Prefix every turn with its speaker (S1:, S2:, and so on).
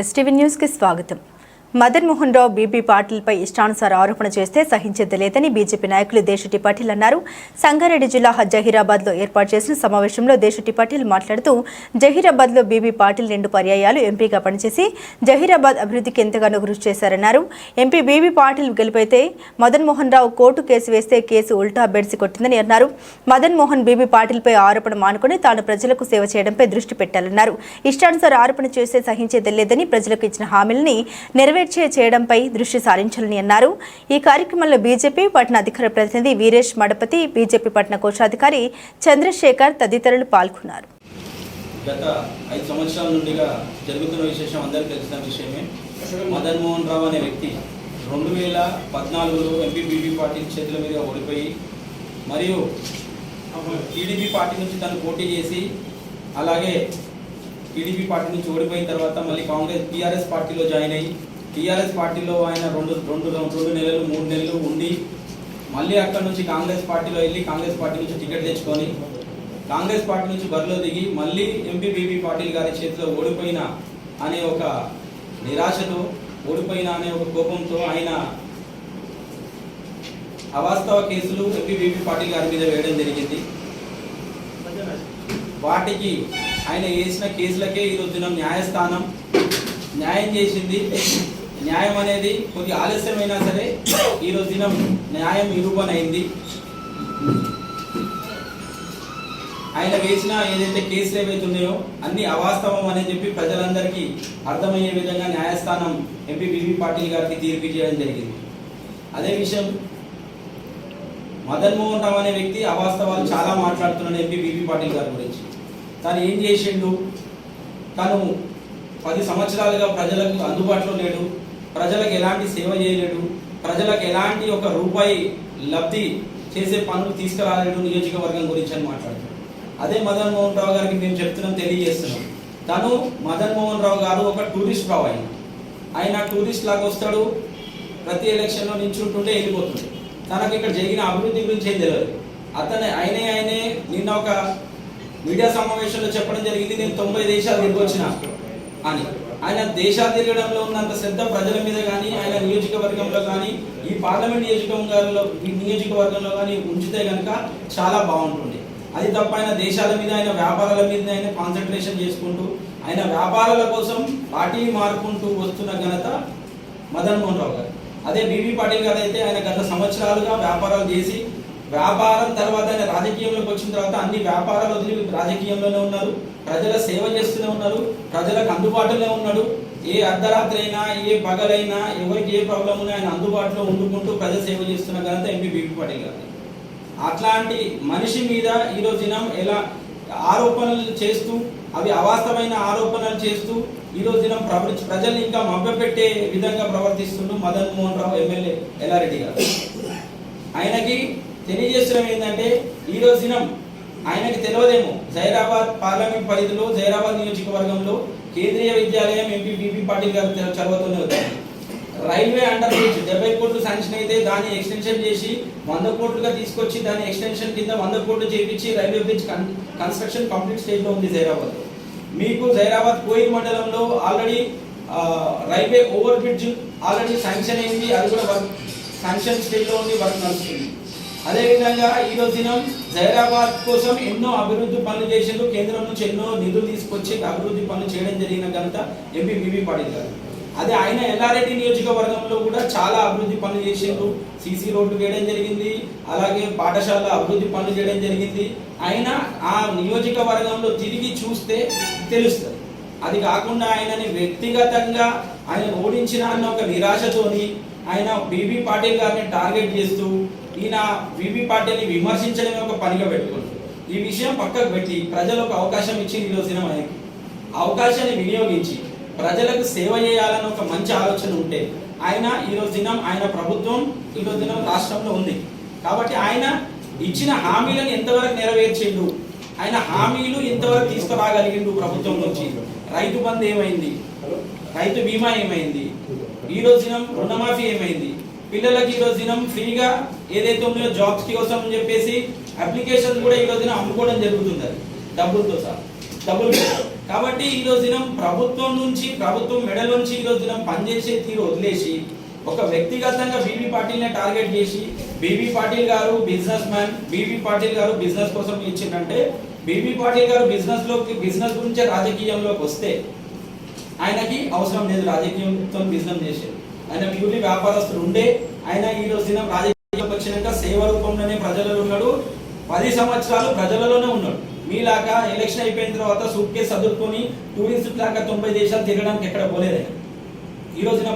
S1: STV న్యూస్కి స్వాగతం. Madan Mohan Rao B B పాటిల్పై ఇష్టానుసార ఆరోపణ చేస్తే సహించేది లేదని బీజేపీ నాయకులు దేశటి పాటిల్ అన్నారు. సంగారెడ్డి జిల్లా జహీరాబాద్లో ఏర్పాటు చేసిన సమావేశంలో దేశటి పాటిల్ మాట్లాడుతూ జహీరాబాద్లో బీబీ పాటిల్ రెండు పర్యాయాలు ఎంపీగా పనిచేసి జహీరాబాద్ అభివృద్ధికి ఎంతగానో కృషి చేశారన్నారు. ఎంపీ బీబీ పాటిల్ గెలిపైతే మదన్ మోహన్ రావు కోర్టు కేసు వేస్తే కేసు ఉల్టా బెడ్సి కొట్టిందని అన్నారు. మదన్ మోహన్ బీబీ పాటిల్పై ఆరోపణ మానుకుని తాను ప్రజలకు సేవ చేయడంపై దృష్టి పెట్టాలన్నారు. ఇష్టానుసార ఆరోపణ చేస్తే సహించేది లేదని ప్రజలకు ఇచ్చిన హామీలని నెరవేర్చే చేయడంపై దృష్టి సారించాలని అన్నారు. ఈ కార్యక్రమంలో బీజేపీ పట్టణ అధికార ప్రతినిధి వీరేష్ మడపతి బీజేపీ పట్టణ కోశాధికారి చంద్రశేఖర్ తదితరులు పాల్గొన్నారు.
S2: గత ఐదు సంవత్సరాల నుండిగా జరుగుతున్న విశేషం అందరికీ తెలిసిన విషయమే. మదన్ మోహన్ రావు అనే వ్యక్తి రెండు వేల పద్నాలుగులో ఎంపీబీబీ పార్టీ చేతుల మీద ఓడిపోయి మరియు టీడీపీ పార్టీ నుంచి తను పోటీ చేసి అలాగే టీడీపీ పార్టీ నుంచి ఓడిపోయిన తర్వాత మళ్ళీ కాంగ్రెస్ టీఆర్ఎస్ పార్టీలో జాయిన్ అయ్యి టీఆర్ఎస్ పార్టీలో ఆయన రెండు రెండు రెండు నెలలు మూడు నెలలు ఉండి మళ్ళీ అక్కడ నుంచి కాంగ్రెస్ పార్టీలో వెళ్ళి కాంగ్రెస్ పార్టీ నుంచి టికెట్ తెచ్చుకొని కాంగ్రెస్ పార్టీ నుంచి బరిలో దిగి మళ్ళీ ఎంపీ బీబీ పాటిల్ గారి చేతిలో ఓడిపోయిన అనే ఒక నిరాశతో ఓడిపోయిన అనే ఒక కోపంతో ఆయన అవాస్తవ కేసులు ఎంపీ బీబీ పాటిల్ గారి మీద వేయడం జరిగింది. వాటికి ఆయన వేసిన కేసులకే ఈ న్యాయస్థానం న్యాయం చేసింది. న్యాయం అనేది కొద్ది ఆలస్యమైనా సరే ఈ రోజు దినం న్యాయం నిరూపణ అయింది ఆయన వేసిన ఏదైతే కేసులు ఏవైతే ఉన్నాయో అన్ని అవాస్తవం అని చెప్పి ప్రజలందరికీ అర్థమయ్యే విధంగా న్యాయస్థానం ఎంపీ బీబీ పాటిల్ గారికి తీర్పు చేయడం జరిగింది. అదే విషయం మదన్ మోహన్ రావు అనే వ్యక్తి అవాస్తవాలు చాలా మాట్లాడుతున్నాడు ఎంపీ బీబీ పాటిల్ గారి గురించి. తను ఏం చేసిండు? తను పది సంవత్సరాలుగా ప్రజలకు అందుబాటులో లేడు. ప్రజలకు ఎలాంటి సేవ చేయలేడు ప్రజలకు ఎలాంటి ఒక రూపాయి లబ్ధి చేసే పనులు తీసుకురాలేడు నియోజకవర్గం గురించి అని మాట్లాడుతున్నాడు. అదే మదన్ మోహన్ రావు గారికి మేము చెప్తున్నాం తెలియజేస్తున్నాం. తను మదన్ మోహన్ రావు గారు ఒక టూరిస్ట్ రావు ఆయన. ఆయన టూరిస్ట్ లాగా వస్తాడు ప్రతి ఎలక్షన్లో నించుంటుంటే వెళ్ళిపోతుంది. తనకు ఇక్కడ జరిగిన అభివృద్ధి గురించి ఏం తెలియదు. అతను ఆయనే ఆయనే నిన్న ఒక మీడియా సమావేశంలో చెప్పడం జరిగింది నేను తొంభై దేశాలు తిరిగి వచ్చిన అని. ఆయన దేశాలు తిరగడంలో ఉన్నంత శ్రద్ధ ప్రజల మీద కానీ ఆయన నియోజకవర్గంలో కానీ ఈ పార్లమెంట్ నియోజకవర్గంలో ఈ నియోజకవర్గంలో కానీ ఉంచితే కనుక చాలా బాగుంటుంది. అది తప్ప ఆయన దేశాల మీద ఆయన వ్యాపారాల మీద ఆయన కాన్సన్ట్రేషన్ చేసుకుంటూ ఆయన వ్యాపారాల కోసం పార్టీ మారుకుంటూ వస్తున్న ఘనత మదన్ మోహన్ రావు గారు. అదే బీబీ పాటిల్ గారు అయితే ఆయన గత సంవత్సరాలుగా వ్యాపారాలు చేసి వ్యాపారం తర్వాత ఆయన రాజకీయంలోకి వచ్చిన తర్వాత అన్ని వ్యాపారాలు వదిలి రాజకీయంలోనే ఉన్నారు. ప్రజల సేవ చేస్తూనే ఉన్నారు. ప్రజలకు అందుబాటులోనే ఉన్నాడు. ఏ అర్ధరాత్రి అయినా ఏ పగలైనా ఎవరికి ఏ ప్రాబ్లం ఉన్నా ఆయన అందుబాటులో ఉండుకుంటూ ప్రజల సేవ చేస్తున్న ఘనత ఎంపీ బీపీ పాటిల్ గారు అట్లాంటి మనిషి మీద ఈరోజు దినం ఎలా ఆరోపణలు చేస్తూ అవి అవాస్తవమైన ఆరోపణలు చేస్తూ ఈరోజు దినం ప్రపంచ ప్రజల్ని ఇంకా మభ్యపెట్టే విధంగా ప్రవర్తిస్తుండు మదన్ మోహన్ రావు ఎమ్మెల్యే ఎల్లారెడ్డి గారు. ఆయనకి తెలియజేస్తున్నాం ఏంటంటే ఈ రోజు దినం ఆయనకి తెలియదేమో జైరాబాద్ పార్లమెంట్ పరిధిలో జైరాబాద్ నియోజకవర్గంలో కేంద్రీయ విద్యాలయం ఎంపీ బీపీ పాటిల్ గారు తె- చదవతూనే వచ్చారు రైల్వే అండర్ బ్రిడ్జ్ డెబ్బై కోట్లు శాంక్షన్ అయితే దాన్ని ఎక్స్టెన్షన్ చేసి వంద కోట్లుగా తీసుకొచ్చి దాని ఎక్స్టెన్షన్ కింద వంద కోట్లు చేయించి railway bridge con-- construction complete స్టేజ్లో ఉంది జైరాబాద్. మీకు జైరాబాద్ కోయిల్ మండలంలో already railway over bridge already sanction అయింది అది కూడా వర్క్ శాంక్షన్ స్టేజ్లో ఉంది వర్క్ నడుస్తుంది. అదేవిధంగా ఈ రోజు దినం జైరాబాద్ కోసం ఎన్నో అభివృద్ధి పనులు చేసిండ్రు. కేంద్రం నుంచి ఎన్నో నిధులు తీసుకొచ్చి అభివృద్ధి పనులు చేయడం జరిగిన ఘనత ఎంపీ బీబీ పాటిల్ గారు. అదే ఆయన ఎల్లారెడ్డి నియోజకవర్గంలో కూడా చాలా అభివృద్ధి పనులు చేసిండ్రు. సీసీ రోడ్లు వేయడం జరిగింది. అలాగే పాఠశాల అభివృద్ధి పనులు చేయడం జరిగింది. ఆయన ఆ నియోజకవర్గంలో తిరిగి చూస్తే తెలుస్తుంది. అది కాకుండా ఆయనని వ్యక్తిగతంగా ఆయన ఓడించిన అన్న ఒక నిరాశతోని ఆయన బీబీ పాటిల్ గారిని టార్గెట్ చేస్తూ ఈయన బీబీ పాటిల్ని విమర్శించడమే ఒక పనిగా పెట్టుకుంటారు ఈ విషయం పక్కకు పెట్టి ప్రజలకు అవకాశం ఇచ్చి ఈ రోజున అవకాశాన్ని వినియోగించి ప్రజలకు సేవ చేయాలని ఒక మంచి ఆలోచన ఉంటే ఆయన ఈ రోజు దినం ఆయన ప్రభుత్వం ఈ రోజు దినం రాష్ట్రంలో ఉంది. కాబట్టి ఆయన ఇచ్చిన హామీలను ఎంతవరకు నెరవేర్చిండు? ఆయన హామీలు ఎంతవరకు తీసుకురాగలిగిండు ప్రభుత్వం నుంచి? రైతు బంధు ఏమైంది? రైతు బీమా ఏమైంది? ఈ రోజు దినం రుణమాఫీ ఏమైంది? పిల్లలకి ఈ రోజు దినం ఫ్రీగా ఏదైతే ఉందో జాబ్స్ కోసం అని చెప్పేసి అప్లికేషన్ కూడా ఈ రోజున అమ్ముకోవడం జరుగుతుంది అది. డబ్బులతో సహా. డబ్బులు కాబట్టి ఈ రోజు దినం ప్రభుత్వం నుంచి ప్రభుత్వం మెడలోంచి నుంచి ఈ రోజు దినం పనిచేసే తీరు వదిలేసి ఒక వ్యక్తిగతంగా బీబీ పాటిల్ని టార్గెట్ చేసి B B Patil garu business BB Patil గారు బిజినెస్ కోసం ఇచ్చిందంటే బీబీ పాటిల్ గారు బిజినెస్లోకి బిజినెస్ గురించే రాజకీయంలోకి వస్తే ఆయనకి అవసరం లేదు రాజకీయంతో బిజినెస్ చేసేది ఆయన ప్యూర్లీ వ్యాపారస్తులు ఉండే ఆయన ఈ రోజు దినం రాజకీయంలోకి వచ్చినాక సేవ రూపంలోనే ప్రజలలో ఉన్నాడు. పది సంవత్సరాలు ప్రజలలోనే ఉన్నాడు. మీలాగా ఎలక్షన్ అయిపోయిన తర్వాత సూట్ కేసు చదువుకొని టూరిస్ట్ లాగా తొంభై దేశాలు తిరగడానికి ఎక్కడ పోలేదు ఈ రోజున